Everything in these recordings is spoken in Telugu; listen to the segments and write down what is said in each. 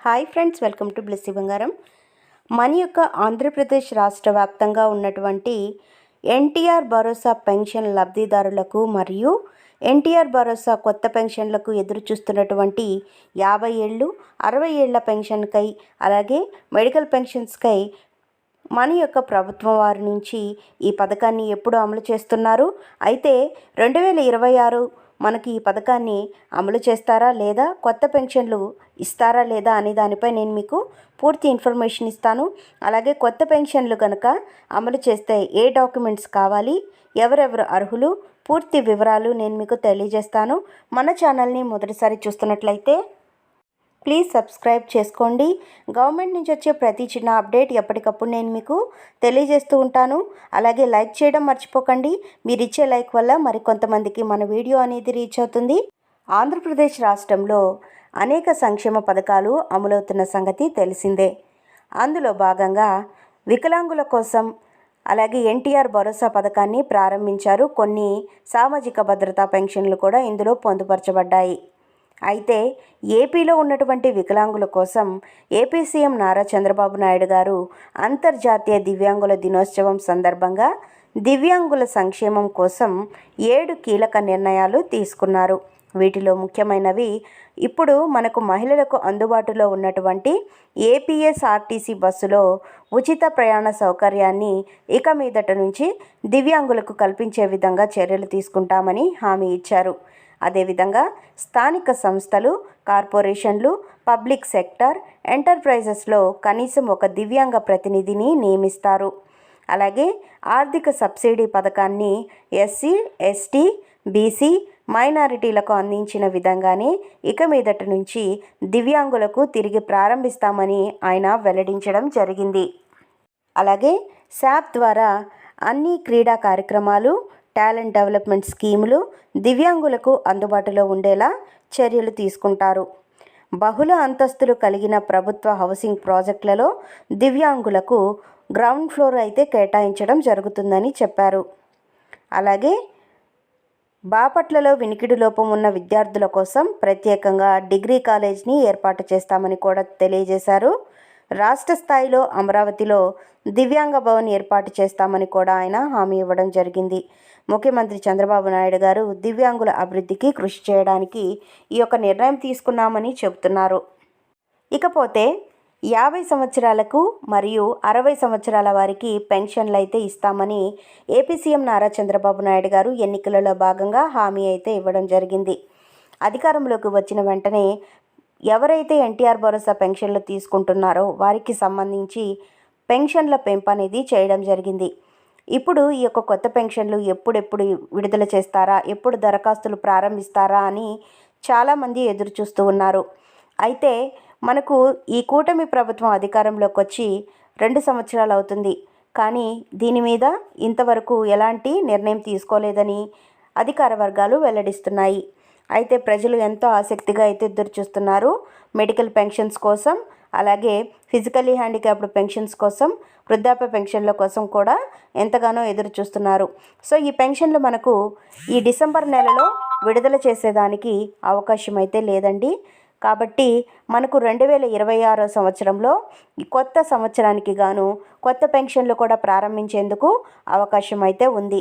Hi friends welcome to Blessy Bangaram. మన యొక్క ఆంధ్రప్రదేశ్ రాష్ట్ర వ్యాప్తంగా ఉన్నటువంటి ఎన్టీఆర్ భరోసా పెన్షన్ లబ్ధిదారులకు మరియు ఎన్టీఆర్ భరోసా కొత్త పెన్షన్లకు ఎదురు చూస్తున్నటువంటి యాభై ఏళ్ళు అరవై ఏళ్ళ పెన్షన్కై అలాగే మెడికల్ పెన్షన్స్కై మన యొక్క ప్రభుత్వం వారి నుంచి ఈ పథకాన్ని ఎప్పుడు అమలు చేస్తున్నారు? అయితే రెండు వేల ఇరవై ఆరు మనకి ఈ పథకాన్ని అమలు చేస్తారా లేదా కొత్త పెన్షన్లు ఇస్తారా లేదా అనే దానిపై నేను మీకు పూర్తి ఇన్ఫర్మేషన్ ఇస్తాను. అలాగే కొత్త పెన్షన్లు కనుక అమలు చేస్తే ఏ డాక్యుమెంట్స్ కావాలి ఎవరెవరు అర్హులు పూర్తి వివరాలు నేను మీకు తెలియజేస్తాను. మన ఛానల్ని మొదటిసారి చూస్తున్నట్లయితే ప్లీజ్ సబ్స్క్రైబ్ చేసుకోండి. గవర్నమెంట్ నుంచి వచ్చే ప్రతి చిన్న అప్డేట్ ఎప్పటికప్పుడు నేను మీకు తెలియజేస్తూ ఉంటాను. అలాగే లైక్ చేయడం మర్చిపోకండి. మీరు ఇచ్చే లైక్ వల్ల మరికొంతమందికి మన వీడియో అనేది రీచ్ అవుతుంది. ఆంధ్రప్రదేశ్ రాష్ట్రంలో అనేక సంక్షేమ పథకాలు అమలవుతున్న సంగతి తెలిసిందే. అందులో భాగంగా వికలాంగుల కోసం అలాగే ఎన్టీఆర్ భరోసా పథకాన్ని ప్రారంభించారు. కొన్ని సామాజిక భద్రతా పెన్షన్లు కూడా ఇందులో పొందుపరచబడ్డాయి. అయితే ఏపీలో ఉన్నటువంటి వికలాంగుల కోసం ఏపీ సీఎం నారా చంద్రబాబు నాయుడు గారు అంతర్జాతీయ దివ్యాంగుల దినోత్సవం సందర్భంగా దివ్యాంగుల సంక్షేమం కోసం ఏడు కీలక నిర్ణయాలు తీసుకున్నారు. వీటిలో ముఖ్యమైనవి ఇప్పుడు మనకు మహిళలకు అందుబాటులో ఉన్నటువంటి ఏపీఎస్ఆర్టీసీ బస్సులో ఉచిత ప్రయాణ సౌకర్యాన్ని ఇక మీదట నుంచి దివ్యాంగులకు కల్పించే విధంగా చర్యలు తీసుకుంటామని హామీ ఇచ్చారు. అదేవిధంగా స్థానిక సంస్థలు కార్పొరేషన్లు పబ్లిక్ సెక్టర్ ఎంటర్ప్రైజెస్లో కనీసం ఒక దివ్యాంగ ప్రతినిధిని నియమిస్తారు. అలాగే ఆర్థిక సబ్సిడీ పథకాన్ని ఎస్సీ ఎస్టీ బీసీ మైనారిటీలకు అందించిన విధంగానే ఇక మీదట నుంచి దివ్యాంగులకు తిరిగి ప్రారంభిస్తామని ఆయన వెల్లడించడం జరిగింది. అలాగే శాప్ ద్వారా అన్ని క్రీడా కార్యక్రమాలు టాలెంట్ డెవలప్మెంట్ స్కీములు దివ్యాంగులకు అందుబాటులో ఉండేలా చర్యలు తీసుకుంటారు. బహుళ అంతస్తులు కలిగిన ప్రభుత్వ హౌసింగ్ ప్రాజెక్టులలో దివ్యాంగులకు గ్రౌండ్ ఫ్లోర్ అయితే కేటాయించడం జరుగుతుందని చెప్పారు. అలాగే బాపట్లలో వినికిడి లోపం ఉన్న విద్యార్థుల కోసం ప్రత్యేకంగా డిగ్రీ కాలేజ్ని ఏర్పాటు చేస్తామని కూడా తెలియజేశారు. రాష్ట్ర స్థాయిలో అమరావతిలో దివ్యాంగ భవన్ ఏర్పాటు చేస్తామని కూడా ఆయన హామీ ఇవ్వడం జరిగింది. ముఖ్యమంత్రి చంద్రబాబు నాయుడు గారు దివ్యాంగుల అభివృద్ధికి కృషి చేయడానికి ఈ యొక్క నిర్ణయం తీసుకున్నామని చెబుతున్నారు. ఇకపోతే యాభై సంవత్సరాలకు మరియు అరవై సంవత్సరాల వారికి పెన్షన్లు అయితే ఇస్తామని ఏపీ సీఎం నారా చంద్రబాబు నాయుడు గారు ఎన్నికలలో భాగంగా హామీ అయితే ఇవ్వడం జరిగింది. అధికారంలోకి వచ్చిన వెంటనే ఎవరైతే ఎన్టీఆర్ భరోసా పెన్షన్లు తీసుకుంటున్నారో వారికి సంబంధించి పెన్షన్ల పెంపు అనేది చేయడం జరిగింది. ఇప్పుడు ఈ యొక్క కొత్త పెన్షన్లు ఎప్పుడెప్పుడు విడుదల చేస్తారా? ఎప్పుడు దరఖాస్తులు ప్రారంభిస్తారా? అని చాలామంది ఎదురు చూస్తూ ఉన్నారు. అయితే మనకు ఈ కూటమి ప్రభుత్వం అధికారంలోకి వచ్చి రెండు సంవత్సరాలు అవుతుంది. కానీ దీని మీద ఇంతవరకు ఎలాంటి నిర్ణయం తీసుకోలేదని అధికార వర్గాలు వెల్లడిస్తున్నాయి. అయితే ప్రజలు ఎంతో ఆసక్తిగా అయితే ఎదురు చూస్తున్నారు మెడికల్ పెన్షన్స్ కోసం అలాగే ఫిజికలీ హ్యాండిక్యాప్డ్ పెన్షన్స్ కోసం వృద్ధాప్య పెన్షన్ల కోసం కూడా ఎంతగానో ఎదురు చూస్తున్నారు సో ఈ పెన్షన్లు మనకు ఈ డిసెంబర్ నెలలో విడుదల చేసేదానికి అవకాశం అయితే లేదండి. కాబట్టి మనకు రెండు వేల ఇరవై ఆరో సంవత్సరంలో కొత్త సంవత్సరానికి గాను కొత్త పెన్షన్లు కూడా ప్రారంభించేందుకు అవకాశం అయితే ఉంది.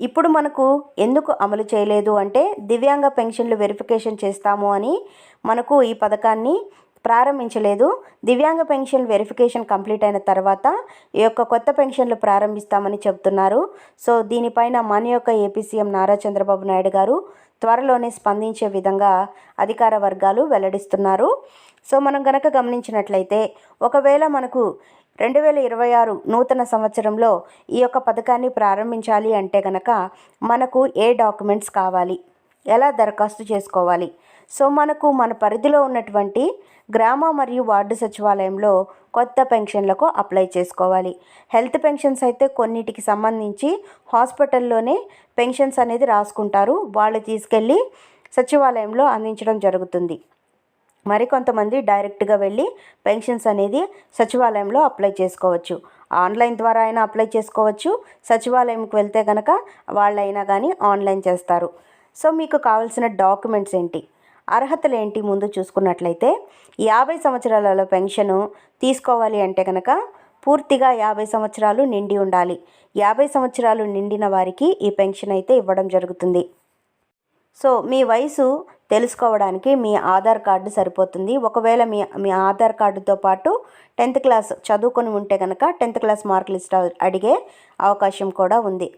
ఇప్పుడు మనకు ఎందుకు అమలు చేయలేదు అంటే దివ్యాంగ పెన్షన్లు వెరిఫికేషన్ చేస్తాము అని మనకు ఈ పథకాన్ని ప్రారంభించలేదు. దివ్యాంగ పెన్షన్ వెరిఫికేషన్ కంప్లీట్ అయిన తర్వాత ఈ యొక్క కొత్త పెన్షన్లు ప్రారంభిస్తామని చెబుతున్నారు. సో దీనిపైన మన యొక్క ఏపీ సీఎం నారా చంద్రబాబు నాయుడు గారు త్వరలోనే స్పందించే విధంగా అధికార వర్గాలు వెల్లడిస్తున్నారు. సో మనం గనక గమనించినట్లయితే ఒకవేళ మనకు రెండు వేల ఇరవై ఆరు నూతన సంవత్సరంలో ఈ యొక్క పథకాన్ని ప్రారంభించాలి అంటే గనక మనకు ఏ డాక్యుమెంట్స్ కావాలి? ఎలా దరఖాస్తు చేసుకోవాలి? సో మనకు మన పరిధిలో ఉన్నటువంటి గ్రామ మరియు వార్డు సచివాలయంలో కొత్త పెన్షన్లకు అప్లై చేసుకోవాలి. హెల్త్ పెన్షన్స్ అయితే కొన్నిటికి సంబంధించి హాస్పిటల్లోనే పెన్షన్స్ అనేది రాసుకుంటారు. వాళ్ళు తీసుకెళ్ళి సచివాలయంలో అందించడం జరుగుతుంది. మరికొంతమంది డైరెక్ట్గా వెళ్ళి పెన్షన్స్ అనేది సచివాలయంలో అప్లై చేసుకోవచ్చు. ఆన్లైన్ ద్వారా అయినా అప్లై చేసుకోవచ్చు. సచివాలయంకి వెళ్తే కనుక వాళ్ళైనా కానీ ఆన్లైన్ చేస్తారు. సో మీకు కావాల్సిన డాక్యుమెంట్స్ ఏంటి? అర్హతలు ఏంటి? ముందు చూసుకున్నట్లయితే యాభై సంవత్సరాలలో పెన్షను తీసుకోవాలి అంటే కనుక పూర్తిగా యాభై సంవత్సరాలు నిండి ఉండాలి. యాభై సంవత్సరాలు నిండిన వారికి ఈ పెన్షన్ అయితే ఇవ్వడం జరుగుతుంది. సో మీ వయసు తెలుసుకోవడానికి మీ ఆధార్ కార్డు సరిపోతుంది. ఒకవేళ మీ మీ ఆధార్ కార్డుతో పాటు టెన్త్ క్లాస్ చదువుకొని ఉంటే కనుక టెన్త్ క్లాస్ మార్క్ లిస్ట్ అడిగే అవకాశం కూడా ఉంది.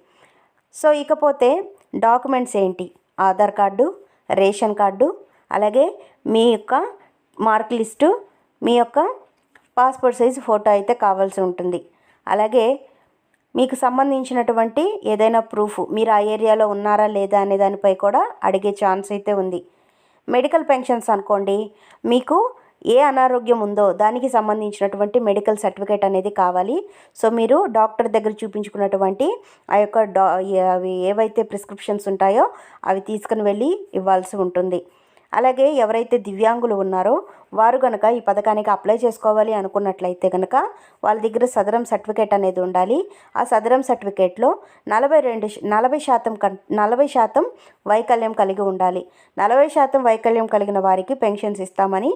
సో ఇకపోతే డాక్యుమెంట్స్ ఏంటి? ఆధార్ కార్డు రేషన్ కార్డు అలాగే మీ యొక్క మార్క్ లిస్టు మీ యొక్క పాస్పోర్ట్ సైజ్ ఫోటో అయితే కావాల్సి ఉంటుంది. అలాగే మీకు సంబంధించినటువంటి ఏదైనా ప్రూఫ్ మీరు ఆ ఏరియాలో ఉన్నారా లేదా అనే దానిపై కూడా అడిగే ఛాన్స్ అయితే ఉంది. మెడికల్ పెన్షన్స్ అనుకోండి మీకు ఏ అనారోగ్యం ఉందో దానికి సంబంధించినటువంటి మెడికల్ సర్టిఫికేట్ అనేది కావాలి. సో మీరు డాక్టర్ దగ్గర చూపించుకున్నటువంటి ఆ యొక్క డా అవి ఏవైతే ప్రిస్క్రిప్షన్స్ ఉంటాయో అవి తీసుకుని వెళ్ళి ఇవ్వాల్సి ఉంటుంది. అలాగే ఎవరైతే దివ్యాంగులు ఉన్నారో వారు కనుక ఈ పథకానికి అప్లై చేసుకోవాలి అనుకున్నట్లయితే కనుక వాళ్ళ దగ్గర సదరం సర్టిఫికేట్ అనేది ఉండాలి. ఆ సదరం సర్టిఫికేట్లో నలభై రెండు నలభై శాతం కన్ నలభై శాతం వైకల్యం కలిగి ఉండాలి. నలభై శాతం వైకల్యం కలిగిన వారికి పెన్షన్స్ ఇస్తామని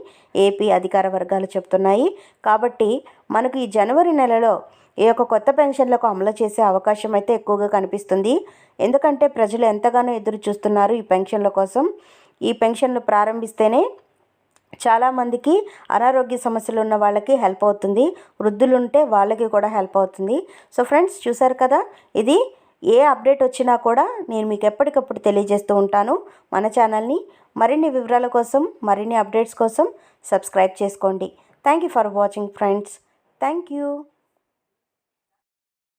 ఏపీ అధికార వర్గాలు చెప్తున్నాయి. కాబట్టి మనకు ఈ జనవరి నెలలో ఈ యొక్క కొత్త పెన్షన్లకు అమలు చేసే అవకాశం అయితే ఎక్కువగా కనిపిస్తుంది. ఎందుకంటే ప్రజలు ఎంతగానో ఎదురు చూస్తున్నారు ఈ పెన్షన్ల కోసం. ఈ పెన్షన్లు ప్రారంభిస్తేనే చాలామందికి అనారోగ్య సమస్యలు ఉన్న వాళ్ళకి హెల్ప్ అవుతుంది. వృద్ధులు ఉంటే వాళ్ళకి కూడా హెల్ప్ అవుతుంది. సో ఫ్రెండ్స్ చూసారు కదా? ఇది ఏ అప్డేట్ వచ్చినా కూడా నేను మీకు ఎప్పటికప్పుడు తెలియజేస్తూ ఉంటాను. మన ఛానల్ని మరిన్ని వివరాల కోసం మరిన్ని అప్డేట్స్ కోసం సబ్స్క్రైబ్ చేసుకోండి. Thank you for watching friends. Thank you.